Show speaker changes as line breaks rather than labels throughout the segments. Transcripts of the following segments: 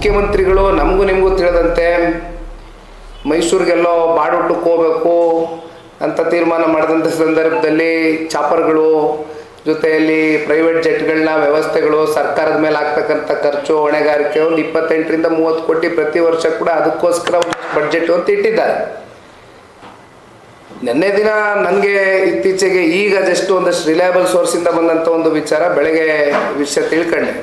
ಮುಖ್ಯಮಂತ್ರಿಗಳು ನಮಗೂ ನಿಮಗೂ ತಿಳಿದಂತೆ ಮೈಸೂರಿಗೆಲ್ಲೋ ಬಾಡೂಟಕ್ಕೆ ಹೋಗಬೇಕು ಅಂತ ತೀರ್ಮಾನ ಮಾಡಿದಂಥ ಸಂದರ್ಭದಲ್ಲಿ ಚಾಪರ್ಗಳು ಜೊತೆಯಲ್ಲಿ ಪ್ರೈವೇಟ್ ಜೆಟ್ಗಳನ್ನ ವ್ಯವಸ್ಥೆಗಳು ಸರ್ಕಾರದ ಮೇಲೆ ಆಗ್ತಕ್ಕಂಥ ಖರ್ಚು, ಹೊಣೆಗಾರಿಕೆ ಒಂದು ಇಪ್ಪತ್ತೆಂಟರಿಂದ ಮೂವತ್ತು ಕೋಟಿ ಪ್ರತಿ ವರ್ಷ ಕೂಡ ಅದಕ್ಕೋಸ್ಕರ ಬಡ್ಜೆಟ್ ಅಂತ ಇಟ್ಟಿದ್ದಾರೆ. ನಿನ್ನೆ ದಿನ ನನಗೆ ಇತ್ತೀಚೆಗೆ ಈಗ ಜಸ್ಟ್ ಒಂದಷ್ಟು ರಿಲಯಬಲ್ ಸೋರ್ಸಿಂದ ಬಂದಂಥ ಒಂದು ವಿಚಾರ, ಬೆಳಗ್ಗೆ ವಿಷಯ ತಿಳ್ಕೊಂಡೆ.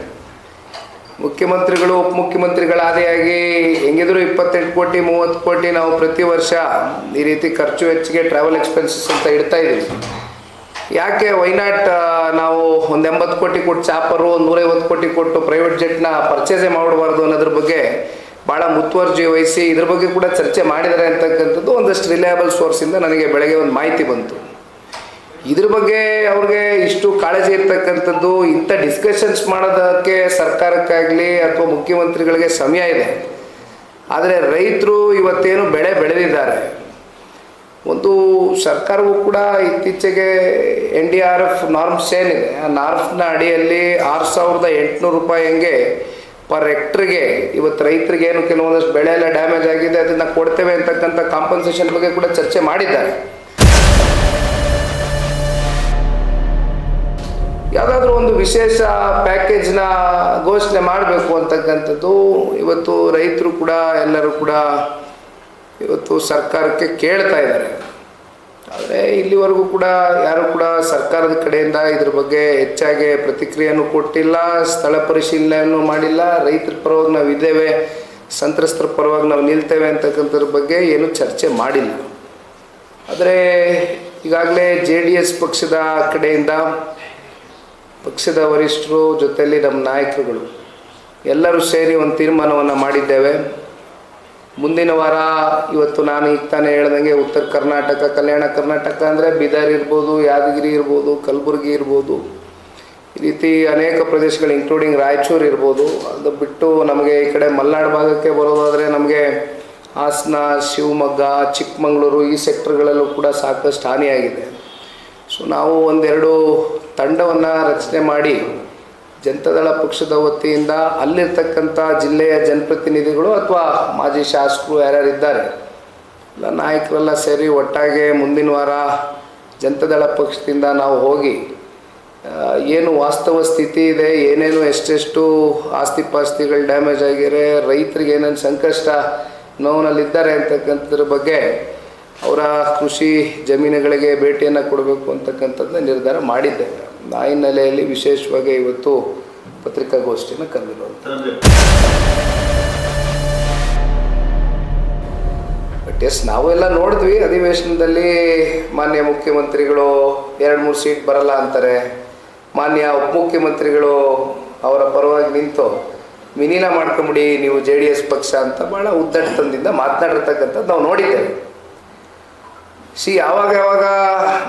ಮುಖ್ಯಮಂತ್ರಿಗಳು, ಉಪಮುಖ್ಯಮಂತ್ರಿಗಳ ಆದಿಯಾಗಿ ಹೆಂಗಿದ್ರು ಇಪ್ಪತ್ತೆಂಟು ಕೋಟಿ, ಮೂವತ್ತು ಕೋಟಿ ನಾವು ಪ್ರತಿ ವರ್ಷ ಈ ರೀತಿ ಖರ್ಚು ವೆಚ್ಚಿಗೆ ಟ್ರಾವೆಲ್ ಎಕ್ಸ್ಪೆನ್ಸಸ್ ಅಂತ ಇಡ್ತಾ ಇದ್ದೀವಿ. ಯಾಕೆ ವೈನಾಟ್ ನಾವು ಒಂದು ಎಂಬತ್ತು ಕೋಟಿ ಕೊಟ್ಟು ಚಾಪರು, ಒಂದು ನೂರೈವತ್ತು ಕೋಟಿ ಕೊಟ್ಟು ಪ್ರೈವೇಟ್ ಜೆಟ್ನ ಪರ್ಚೇಸೇ ಮಾಡಬಾರ್ದು ಅನ್ನೋದ್ರ ಬಗ್ಗೆ ಭಾಳ ಮುತುವರ್ಜಿ ವಹಿಸಿ ಇದ್ರ ಬಗ್ಗೆ ಕೂಡ ಚರ್ಚೆ ಮಾಡಿದ್ದಾರೆ ಅಂತಕ್ಕಂಥದ್ದು ಒಂದಷ್ಟು ರಿಲಯಬಲ್ ಸೋರ್ಸಿಂದ ನನಗೆ ಬೆಳಗ್ಗೆ ಒಂದು ಮಾಹಿತಿ ಬಂತು. ಇದ್ರ ಬಗ್ಗೆ ಅವ್ರಿಗೆ ಇಷ್ಟು ಕಾಳಜಿ ಇರ್ತಕ್ಕಂಥದ್ದು, ಇಂಥ ಡಿಸ್ಕಷನ್ಸ್ ಮಾಡೋದಕ್ಕೆ ಸರ್ಕಾರಕ್ಕಾಗಲಿ ಅಥವಾ ಮುಖ್ಯಮಂತ್ರಿಗಳಿಗೆ ಸಮಯ ಇದೆ. ಆದರೆ ರೈತರು ಇವತ್ತೇನು ಬೆಳೆ ಬೆಳೆದಿದ್ದಾರೆ. ಒಂದು ಸರ್ಕಾರವು ಕೂಡ ಇತ್ತೀಚೆಗೆ N D R F norms ಏನಿದೆ, ಆ ನಾರ್ಮ್ಸ್ನ ಅಡಿಯಲ್ಲಿ ಆರು ಸಾವಿರದ ಎಂಟುನೂರು ರೂಪಾಯಿ ಹಂಗೆ ಪರ್ ಹೆಕ್ಟ್ರಿಗೆ ಇವತ್ತು ರೈತರಿಗೆ ಏನು ಕೆಲವೊಂದಷ್ಟು ಬೆಳೆ ಎಲ್ಲ ಡ್ಯಾಮೇಜ್ ಆಗಿದೆ, ಅದನ್ನು ಕೊಡ್ತೇವೆ ಅಂತಕ್ಕಂಥ ಕಾಂಪನ್ಸೇಷನ್ ಬಗ್ಗೆ ಕೂಡ ಚರ್ಚೆ ಮಾಡಿದ್ದಾರೆ. ಯಾವುದಾದ್ರೂ ಒಂದು ವಿಶೇಷ ಪ್ಯಾಕೇಜ್ನ ಘೋಷಣೆ ಮಾಡಬೇಕು ಅಂತಕ್ಕಂಥದ್ದು, ಇವತ್ತು ರೈತರು ಕೂಡ, ಎಲ್ಲರೂ ಕೂಡ ಇವತ್ತು ಸರ್ಕಾರಕ್ಕೆ ಕೇಳ್ತಾ ಇದ್ದಾರೆ. ಆದರೆ ಇಲ್ಲಿವರೆಗೂ ಕೂಡ ಯಾರು ಕೂಡ ಸರ್ಕಾರದ ಕಡೆಯಿಂದ ಇದ್ರ ಬಗ್ಗೆ ಹೆಚ್ಚಾಗಿ ಪ್ರತಿಕ್ರಿಯೆಯನ್ನು ಕೊಟ್ಟಿಲ್ಲ, ಸ್ಥಳ ಪರಿಶೀಲನೆಯನ್ನು ಮಾಡಿಲ್ಲ. ರೈತರ ಪರವಾಗಿ ನಾವು ಇದ್ದೇವೆ ಸಂತ್ರಸ್ತರ ಪರವಾಗಿ ನಾವು ನಿಲ್ತೇವೆ ಅಂತಕ್ಕಂಥದ್ರ ಬಗ್ಗೆ ಏನು ಚರ್ಚೆ ಮಾಡಿಲ್ಲ. ಆದರೆ ಈಗಾಗಲೇ ಜೆ ಡಿ ಎಸ್ ಪಕ್ಷದ ಕಡೆಯಿಂದ ಪಕ್ಷದ ವರಿಷ್ಠರು ಜೊತೆಯಲ್ಲಿ ನಮ್ಮ ನಾಯಕರುಗಳು ಎಲ್ಲರೂ ಸೇರಿ ಒಂದು ತೀರ್ಮಾನವನ್ನು ಮಾಡಿದ್ದೇವೆ. ಮುಂದಿನ ವಾರ ಇವತ್ತು ನಾನು ಈಗ ತಾನೇ ಹೇಳ್ದಂಗೆ ಉತ್ತರ ಕರ್ನಾಟಕ, ಕಲ್ಯಾಣ ಕರ್ನಾಟಕ ಅಂದರೆ ಬೀದರ್ ಇರ್ಬೋದು, ಯಾದಗಿರಿ ಇರ್ಬೋದು, ಕಲಬುರಗಿ ಇರ್ಬೋದು. ಈ ರೀತಿ ಅನೇಕ ಪ್ರದೇಶಗಳು ಇನ್ಕ್ಲೂಡಿಂಗ್ ರಾಯಚೂರು ಇರ್ಬೋದು. ಅದು ಬಿಟ್ಟು ನಮಗೆ ಈ ಕಡೆ ಮಲೆನಾಡು ಭಾಗಕ್ಕೆ ಬರೋದಾದರೆ ನಮಗೆ ಹಾಸನ, ಶಿವಮೊಗ್ಗ, ಚಿಕ್ಕಮಗಳೂರು ಈ ಸೆಕ್ಟರ್ಗಳಲ್ಲೂ ಕೂಡ ಸಾಕಷ್ಟು ಹಾನಿಯಾಗಿದೆ. ಸೊ ನಾವು ಒಂದೆರಡು ತಂಡವನ್ನು ರಚನೆ ಮಾಡಿ ಜನತಾದಳ ಪಕ್ಷದ ವತಿಯಿಂದ ಅಲ್ಲಿರ್ತಕ್ಕಂಥ ಜಿಲ್ಲೆಯ ಜನಪ್ರತಿನಿಧಿಗಳು ಅಥವಾ ಮಾಜಿ ಶಾಸಕರು ಯಾರ್ಯಾರು ಇದ್ದಾರೆ, ಎಲ್ಲ ನಾಯಕರೆಲ್ಲ ಸೇರಿ ಒಟ್ಟಾಗೆ ಮುಂದಿನ ವಾರ ಜನತಾದಳ ಪಕ್ಷದಿಂದ ನಾವು ಹೋಗಿ ಏನು ವಾಸ್ತವ ಸ್ಥಿತಿ ಇದೆ, ಏನೇನು ಎಷ್ಟೆಷ್ಟು ಆಸ್ತಿ ಪಾಸ್ತಿಗಳು ಡ್ಯಾಮೇಜ್ ಆಗಿರೆ ರೈತರಿಗೆ ಏನೇನು ಸಂಕಷ್ಟ ನೋವಿನಲ್ಲಿದ್ದಾರೆ ಅಂತಕ್ಕಂಥದ್ರ ಬಗ್ಗೆ ಅವರ ಕೃಷಿ ಜಮೀನುಗಳಿಗೆ ಭೇಟಿಯನ್ನು ಕೊಡಬೇಕು ಅಂತಕ್ಕಂಥದ್ದು ನಿರ್ಧಾರ ಮಾಡಿದ್ದೇವೆ. ಆ ಹಿನ್ನೆಲೆಯಲ್ಲಿ ವಿಶೇಷವಾಗಿ ಇವತ್ತು ಪತ್ರಿಕಾಗೋಷ್ಠಿಯನ್ನು ಕರೆದಿರುವಂಥ ಬಟ್ ಎಸ್ ನಾವೆಲ್ಲ ನೋಡಿದ್ವಿ. ಅಧಿವೇಶನದಲ್ಲಿ ಮಾನ್ಯ ಮುಖ್ಯಮಂತ್ರಿಗಳು ಎರಡು, ಮೂರು ಸೀಟ್ ಬರಲ್ಲ ಅಂತಾರೆ. ಮಾನ್ಯ ಉಪಮುಖ್ಯಮಂತ್ರಿಗಳು ಅವರ ಪರವಾಗಿ ನಿಂತು ವಿಲೀನ ಮಾಡ್ಕೊಂಬಿಡಿ, ನೀವು ಜೆ ಡಿ ಎಸ್ ಪಕ್ಷ ಅಂತ ಭಾಳ ಉದ್ದಟತನದಿಂದ ಮಾತನಾಡಿರ್ತಕ್ಕಂಥದ್ದು ನಾವು ನೋಡಿದ್ದೇವೆ. ಸಿ ಯಾವಾಗ ಯಾವಾಗ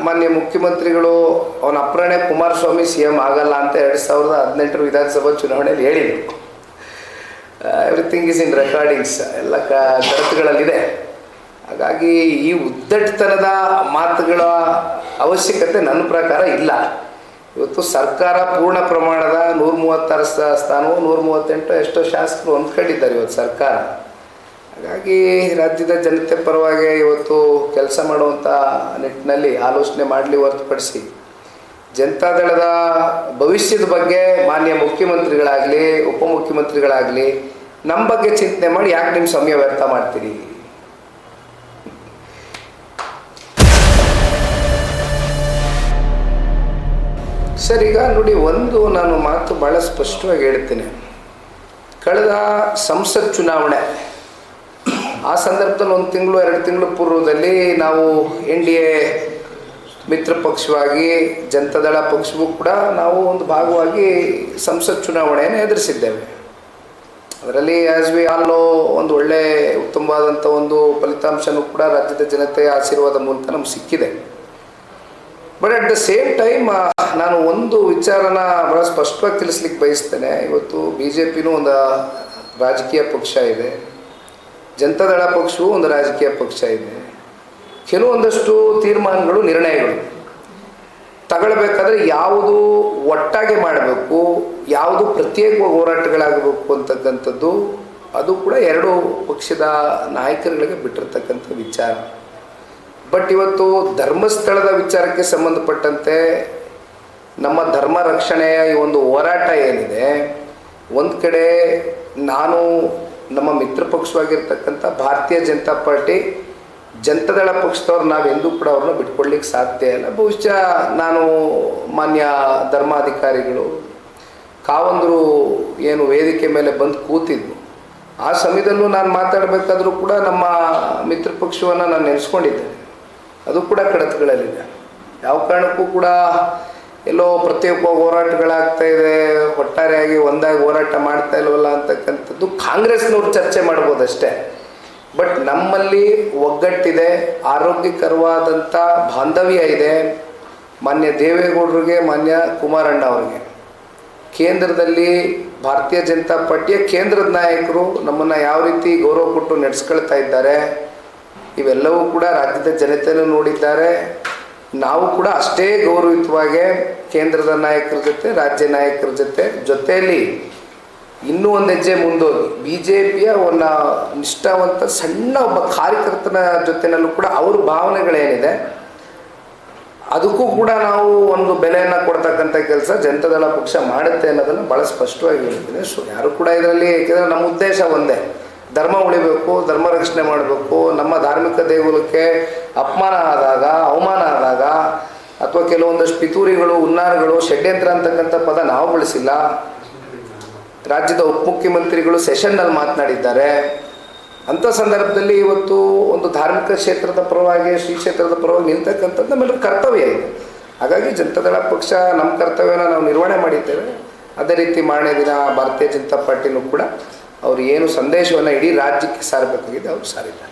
ಮಾನ್ಯ ಮುಖ್ಯಮಂತ್ರಿಗಳು ಅವನ ಅಪ್ರಣೆ ಕುಮಾರಸ್ವಾಮಿ ಸಿ ಎಂ ಆಗಲ್ಲ ಅಂತ ಎರಡು ಸಾವಿರದ ಹದಿನೆಂಟರ ವಿಧಾನಸಭಾ ಚುನಾವಣೆಯಲ್ಲಿ ಹೇಳಿದರು. ಎವ್ರಿಥಿಂಗ್ ಇಸ್ ಇನ್ ರೆಕಾರ್ಡಿಂಗ್ಸ್ ಎಲ್ಲ ಕಡತಗಳಲ್ಲಿದೆ ಹಾಗಾಗಿ ಈ ಉದ್ದಟತನದ ಮಾತುಗಳ ಅವಶ್ಯಕತೆ ನನ್ನ ಪ್ರಕಾರ ಇಲ್ಲ. ಇವತ್ತು ಸರ್ಕಾರ ಪೂರ್ಣ ಪ್ರಮಾಣದ ನೂರ ಮೂವತ್ತಾರು ಸ್ಥಾನವು ನೂರ ಮೂವತ್ತೆಂಟು ಎಷ್ಟೋ ಶಾಸಕರು ಹೊಂದ್ಕೊಂಡಿದ್ದಾರೆ ಇವತ್ತು ಸರ್ಕಾರ. ಹಾಗಾಗಿ ರಾಜ್ಯದ ಜನತೆ ಪರವಾಗಿ ಇವತ್ತು ಕೆಲಸ ಮಾಡುವಂಥ ನಿಟ್ಟಿನಲ್ಲಿ ಆಲೋಚನೆ ಮಾಡಲಿ ಹೊರತುಪಡಿಸಿ ಜನತಾದಳದ ಭವಿಷ್ಯದ ಬಗ್ಗೆ ಮಾನ್ಯ ಮುಖ್ಯಮಂತ್ರಿಗಳಾಗಲಿ, ಉಪಮುಖ್ಯಮಂತ್ರಿಗಳಾಗಲಿ ನಮ್ಮ ಬಗ್ಗೆ ಚಿಂತನೆ ಮಾಡಿ ಯಾಕೆ ನಿಮ್ಮ ಸಮಯ ವ್ಯರ್ಥ ಮಾಡ್ತೀರಿ? ಸರ್, ಈಗ ನೋಡಿ ಒಂದು ನಾನು ಮಾತು ಭಾಳ ಸ್ಪಷ್ಟವಾಗಿ ಹೇಳ್ತೇನೆ. ಕಳೆದ ಸಂಸತ್ ಚುನಾವಣೆ ಆ ಸಂದರ್ಭದಲ್ಲಿ ಒಂದು ತಿಂಗಳು, ಎರಡು ತಿಂಗಳು ಪೂರ್ವದಲ್ಲಿ ನಾವು ಎನ್ ಡಿ ಎ ಮಿತ್ರ ಪಕ್ಷವಾಗಿ, ಜನತಾದಳ ಪಕ್ಷವೂ ಕೂಡ ನಾವು ಒಂದು ಭಾಗವಾಗಿ ಸಂಸತ್ ಚುನಾವಣೆಯನ್ನು ಎದುರಿಸಿದ್ದೇವೆ. ಅದರಲ್ಲಿ ಆಸ್ ವಿ ಆಲ್ ನೋ ಒಂದು ಒಳ್ಳೆ ಉತ್ತಮವಾದಂಥ ಒಂದು ಫಲಿತಾಂಶನೂ ಕೂಡ ರಾಜ್ಯದ ಜನತೆಯ ಆಶೀರ್ವಾದ ಮೂಲಕ ನಮ್ಗೆ ಸಿಕ್ಕಿದೆ. But at the same time ನಾನು ಒಂದು ವಿಚಾರನ ಬಹಳ ಸ್ಪಷ್ಟವಾಗಿ ತಿಳಿಸ್ಲಿಕ್ಕೆ ಬಯಸ್ತೇನೆ. ಇವತ್ತು ಬಿ ಜೆ ಪಿನೂ ಒಂದು ರಾಜಕೀಯ ಪಕ್ಷ ಇದೆ. ಜನತಾದಳ ಪಕ್ಷವೂ ಒಂದು ರಾಜಕೀಯ ಪಕ್ಷ ಇದೆ. ಕೆಲವೊಂದಷ್ಟು ತೀರ್ಮಾನಗಳು ನಿರ್ಣಯಗಳು. ತಗೊಳ್ಬೇಕಾದ್ರೆ ಯಾವುದು ಒಟ್ಟಾಗಿ ಮಾಡಬೇಕು, ಯಾವುದು ಪ್ರತ್ಯೇಕ ಹೋರಾಟಗಳಾಗಬೇಕು ಅಂತಕ್ಕಂಥದ್ದು, ಅದು ಕೂಡ ಎರಡು ಪಕ್ಷದ ನಾಯಕರುಗಳಿಗೆ ಬಿಟ್ಟಿರ್ತಕ್ಕಂಥ ವಿಚಾರ. ಬಟ್ ಇವತ್ತು ಧರ್ಮಸ್ಥಳದ ವಿಚಾರಕ್ಕೆ ಸಂಬಂಧಪಟ್ಟಂತೆ ನಮ್ಮ ಧರ್ಮ ರಕ್ಷಣೆಯ ಈ ಒಂದು ಹೋರಾಟ ಏನಿದೆ, ಒಂದು ಕಡೆ ನಾನು ನಮ್ಮ ಮಿತ್ರ ಪಕ್ಷವಾಗಿರ್ತಕ್ಕಂಥ ಭಾರತೀಯ ಜನತಾ ಪಾರ್ಟಿ ಜನತಾದಳ ಪಕ್ಷದವ್ರು ನಾವೆಂದೂ ಕೂಡ ಅವ್ರನ್ನ ಬಿಟ್ಕೊಡ್ಲಿಕ್ಕೆ ಸಾಧ್ಯ ಇಲ್ಲ. ಬಹುಶಃ ನಾನು ಮಾನ್ಯ ಧರ್ಮಾಧಿಕಾರಿಗಳು, ಕಾವಂದರು ಏನು ವೇದಿಕೆ ಮೇಲೆ ಬಂದು ಕೂತಿದ್ವು. ಆ ಸಮಯದಲ್ಲೂ ನಾನು ಮಾತಾಡಬೇಕಾದ್ರೂ ಕೂಡ ನಮ್ಮ ಮಿತ್ರ ಪಕ್ಷವನ್ನು ನಾನು ನೆನೆಸ್ಕೊಂಡಿದ್ದೇನೆ. ಅದು ಕೂಡ ಕಡತಗಳಲ್ಲಿದೆ ಯಾವ ಕಾರಣಕ್ಕೂ ಕೂಡ ಎಲ್ಲೋ ಪ್ರತಿಯೊಬ್ಬ ಹೋರಾಟಗಳಾಗ್ತಾ ಇದೆ, ಒಟ್ಟಾರೆಯಾಗಿ ಒಂದಾಗಿ ಹೋರಾಟ ಮಾಡ್ತಾ ಇಲ್ವಲ್ಲ ಅಂತಕ್ಕಂಥದ್ದು ಕಾಂಗ್ರೆಸ್ನವ್ರು ಚರ್ಚೆ ಮಾಡ್ಬೋದು ಅಷ್ಟೇ ಬಟ್ ನಮ್ಮಲ್ಲಿ ಒಗ್ಗಟ್ಟಿದೆ, ಆರೋಗ್ಯಕರವಾದಂಥ ಬಾಂಧವ್ಯ ಇದೆ, ಮಾನ್ಯ ದೇವೇಗೌಡರಿಗೆ, ಮಾನ್ಯ ಕುಮಾರಣ್ಣ ಅವರಿಗೆ. ಕೇಂದ್ರದಲ್ಲಿ ಭಾರತೀಯ ಜನತಾ ಪಾರ್ಟಿಯ ಕೇಂದ್ರದ ನಾಯಕರು ನಮ್ಮನ್ನು ಯಾವ ರೀತಿ ಗೌರವ ಕೊಟ್ಟು ನಡೆಸ್ಕೊಳ್ತಾ ಇದ್ದಾರೆ, ಇವೆಲ್ಲವೂ ಕೂಡ ರಾಜ್ಯದ ಜನತೆಯನ್ನು ನೋಡಿದ್ದಾರೆ. ನಾವು ಕೂಡ ಅಷ್ಟೇ ಗೌರವಯುತವಾಗಿ ಕೇಂದ್ರದ ನಾಯಕರ ಜೊತೆ, ರಾಜ್ಯ ನಾಯಕರ ಜೊತೆ ಜೊತೆಯಲ್ಲಿ ಇನ್ನೂ ಒಂದು ಹೆಜ್ಜೆ ಮುಂದೋಗಿ. ಬಿ ಜೆ ಪಿಯ ಒಂದು ನಿಷ್ಠಾವಂತ ಸಣ್ಣ ಒಬ್ಬ ಕಾರ್ಯಕರ್ತನ ಜೊತೆನಲ್ಲೂ ಕೂಡ ಅವ್ರ ಭಾವನೆಗಳೇನಿದೆ, ಅದಕ್ಕೂ ಕೂಡ ನಾವು ಒಂದು ಬೆಲೆಯನ್ನು ಕೊಡ್ತಕ್ಕಂಥ ಕೆಲಸ ಜನತಾದಳ ಪಕ್ಷ ಮಾಡುತ್ತೆ ಅನ್ನೋದನ್ನು ಭಾಳ ಸ್ಪಷ್ಟವಾಗಿ ಹೇಳ್ತೀನಿ ಸೊ ಯಾರು ಕೂಡ ಇದರಲ್ಲಿ ಏಕೆಂದರೆ ನಮ್ಮ ಉದ್ದೇಶ ಒಂದೇ. ಧರ್ಮ ಉಳಿಬೇಕು, ಧರ್ಮ ರಕ್ಷಣೆ ಮಾಡಬೇಕು, ನಮ್ಮ ಧಾರ್ಮಿಕ ದೇಗುಲಕ್ಕೆ ಅಪಮಾನ ಆದಾಗ, ಅವಮಾನ ಆದಾಗ ಅಥವಾ ಕೆಲವೊಂದಷ್ಟು ಪಿತೂರಿಗಳು ಉನ್ನಾರಗಳು ಷಡ್ಯಂತ್ರ ಅಂತಕ್ಕಂಥ ಪದ ನಾವು ಬಳಸಿಲ್ಲ. ರಾಜ್ಯದ ಉಪಮುಖ್ಯಮಂತ್ರಿಗಳು ಸೆಷನ್ನಲ್ಲಿ ಮಾತನಾಡಿದ್ದಾರೆ. ಅಂಥ ಸಂದರ್ಭದಲ್ಲಿ ಇವತ್ತು ಒಂದು ಧಾರ್ಮಿಕ ಕ್ಷೇತ್ರದ ಪರವಾಗಿ, ಶ್ರೀ ಕ್ಷೇತ್ರದ ಪರವಾಗಿ ನಿಲ್ತಕ್ಕಂಥದ್ದು ನಮ್ಮ ಕರ್ತವ್ಯ ಇದೆ. ಹಾಗಾಗಿ ಜನತಾದಳ ಪಕ್ಷ ನಮ್ಮ ಕರ್ತವ್ಯನ ನಾವು ನಿರ್ವಹಣೆ ಮಾಡಿದ್ದೇವೆ. ಅದೇ ರೀತಿ ಮಾರನೇ ದಿನ ಭಾರತೀಯ ಜನತಾ ಪಾರ್ಟಿನೂ ಕೂಡ ಅವರು ಏನು ಸಂದೇಶವನ್ನು ಇಡೀ ರಾಜ್ಯಕ್ಕೆ ಸಾರಬೇಕಾಗಿದೆ, ಅವರು ಸಾರಿದ್ದಾರೆ.